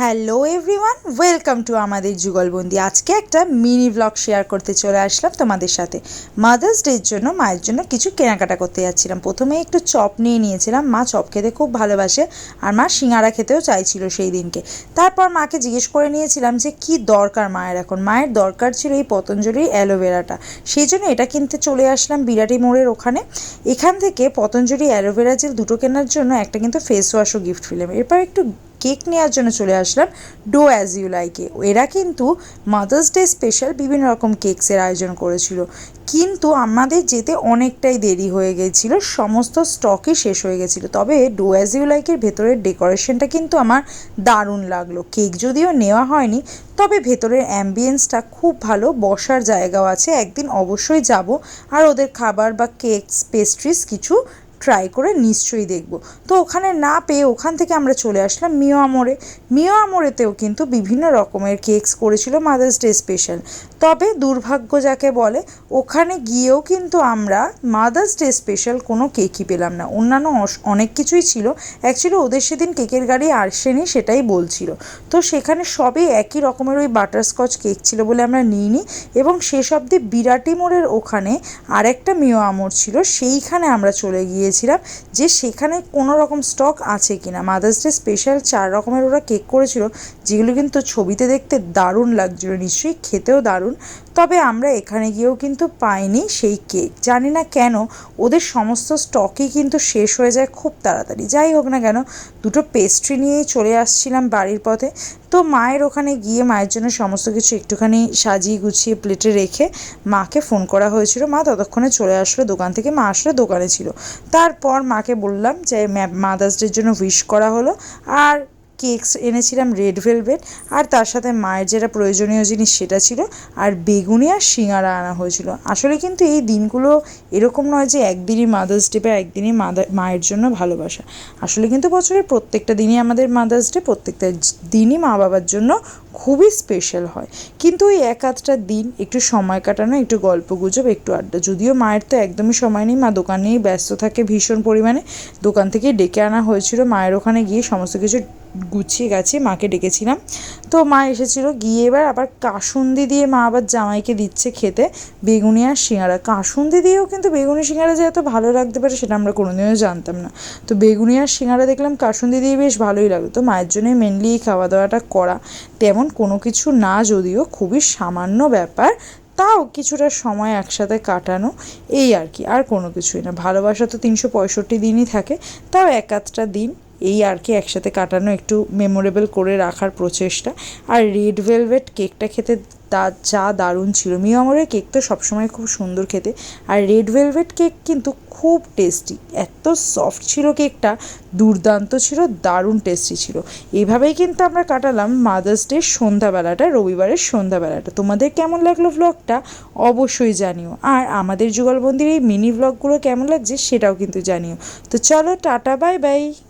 Hello everyone welcome to আমাদের যুগলবন্দি। আজকে একটা মিনি ব্লগ শেয়ার করতে চলে আসলাম তোমাদের সাথে। মাদার্স ডের জন্য, মায়ের জন্য কিছু কেনাকাটা করতে যাচ্ছিলাম। প্রথমে একটু চপ নিয়ে নিয়েছিলাম। মা চপ খেতে খুব ভালোবাসে আর মা সিঙ্গারা খেতেও চাইছিল সেই দিনকে। তারপর মাকে জিজ্ঞেস করে নিয়েছিলাম যে, কি দরকার মায়ের এখন? মায়ের দরকার ছিল এই পতঞ্জলির অ্যালোভেরাটা। সেই জন্য এটা কিনতে চলে আসলাম বিরাটি মোড়ের ওখানে। এখান থেকে পতঞ্জলি অ্যালোভেরা জেল দুটো কেনার জন্য একটা কিন্তু ফেস ওয়াশও গিফট ফিলাম এরপর একটু কেক নেওয়ার জন্য চলে আসলাম ডো অ্যাজ ইউ লাইকে এরা কিন্তু মাদার্স ডে স্পেশাল বিভিন্ন রকম কেকসের আয়োজন করেছিল। কিন্তু আমাদের যেতে অনেকটাই দেরি হয়ে গেছিল, সমস্ত স্টকই শেষ হয়ে গেছিল। তবে ডো অ্যাজ ইউ লাইকের ভেতরের ডেকোরেশনটা কিন্তু আমার দারুণ লাগল। কেক যদিও নেওয়া হয়নি, তবে ভেতরের অ্যাম্বিয়েন্সটা খুব ভালো, বসার জায়গাও আছে। একদিন অবশ্যই যাব। আর ওদের খাবার বা কেকস পেস্ট্রিজ কিছু ট্রাই করে নিশ্চয়ই দেখব। তো ওখানে না পেয়ে ওখান থেকে আমরা চলে আসলাম মিও আমোরে। মিও আমোরেতেও কিন্তু বিভিন্ন রকমের কেকস করেছিল মাদার্স ডে স্পেশাল তবে দুর্ভাগ্য যাকে বলে, ওখানে গিয়েও কিন্তু আমরা মাদার্স ডে স্পেশাল কোনো কেকই পেলাম না। অন্যান্য অনেক কিছুই ছিল। অ্যাকচুয়ালি ওদের সেদিন কেকের গাড়ি আসেনি সেটাই বলছিল। তো সেখানে সবই একই রকমের ওই বাটারস্কচ কেক ছিল বলে আমরা নিইনি এবং শেষ অবধি বিরাটি মোড়ের ওখানে আরেকটা মিও আমর ছিল, সেইখানে আমরা চলে গিয়েছিলাম যে সেখানে কোনো রকম স্টক আছে কি না মাদার্স ডে স্পেশাল চার রকমের ওরা কেক করেছিল, যেগুলো কিন্তু ছবিতে দেখতে দারুণ লাগছিল। নিশ্চয়ই খেতেও দারুণ। তবে আমরা এখানে গিয়েও কিন্তু পাইনি সেই কেক। জানি না কেন ওদের সমস্ত স্টকই কিন্তু শেষ হয়ে যায় খুব তাড়াতাড়ি। যাই হোক না কেন, দুটো পেস্ট্রি নিয়েই চলে আসছিলাম বাড়ির পথে। তো মায়ের ওখানে গিয়ে মায়ের জন্য সমস্ত কিছু একটুখানি সাজিয়ে গুছিয়ে প্লেটে রেখে মাকে ফোন করা হয়েছিল। মা ততক্ষণে চলে আসলো দোকান থেকে। মা আসলে দোকানে ছিল। তারপর মাকে বললাম যে মাদার্স ডের জন্য উইশ করা হলো। আর কেকস এনেছিলাম রেড ভেলভেট আর তার সাথে মায়ের যেটা প্রয়োজনীয় জিনিস সেটা ছিল, আর বেগুনি আর সিঙ্গারা আনা হয়েছিল। আসলে কিন্তু এই দিনগুলো এরকম নয় যে একদিনই মাদার্স ডে বা একদিনই মাদার মায়ের জন্য ভালোবাসা। আসলে কিন্তু বছরের প্রত্যেকটা দিনই আমাদের মাদার্স ডে প্রত্যেকটা দিনই মা বাবার জন্য খুবই স্পেশাল হয়। কিন্তু ওই এক আধটা দিন একটু সময় কাটানো, একটু গল্প গুজব, একটু আড্ডা। যদিও মায়ের তো একদমই সময় নেই, মা দোকানেই ব্যস্ত থাকে ভীষণ পরিমাণে। দোকান থেকে ডেকে আনা হয়েছিল, মায়ের ওখানে গিয়ে সমস্ত কিছু গুছিয়ে গেছে, মাকে ডেকেছিলাম। তো মা এসেছিল, গিয়ে এবার আবার কাসুন্দি দিয়ে মা আবার জামাইকে দিচ্ছে খেতে, বেগুনি আর সিঙ্গারা। কাসুন্দি দিয়েও কিন্তু বেগুনি সিঙ্গারা যে এত ভালো লাগতে পারে সেটা আমরা কোনোদিনও জানতাম না। তো বেগুনি আর সিঙ্গারা দেখলাম কাসুন্দি দিয়ে বেশ ভালোই লাগল। তো মায়ের জন্যই মেনলি খাওয়া দাওয়াটা করা। তেমন কোনো কিছু না যদিও, খুবই সামান্য ব্যাপার, তাও কিছুটা সময় একসাথে কাটানো, এই আর কি, আর কোনো কিছুই না। ভালোবাসা তো তিনশো পঁয়ষট্টি দিনই থাকে, তাও এক আধটা দিন। এই আর কি একসাথে কাটানো, একটু মেমোরেবল করে রাখার প্রচেষ্টা। আর রেড ভেলভেট কেকটা খেতে তা যা দারুণ ছিল। মিও আমরের কেক তো সবসময় খুব সুন্দর খেতে। আর রেড ভেলভেট কেক কিন্তু খুব টেস্টি এত সফট ছিল কেকটা দুর্দান্ত ছিল, দারুণ টেস্টি ছিল। এইভাবেই কিন্তু আমরা কাটালাম মাদার্স ডে সন্ধ্যাবেলাটা, রবিবারের সন্ধ্যাবেলাটা। তোমাদের কেমন লাগল ভ্লগটা অবশ্যই জানিও। আর আমাদের যুগলবন্দির এই মিনি ভ্লগগুলো কেমন লাগছে সেটাও কিন্তু জানিও। তো চলো, টাটা বাই বাই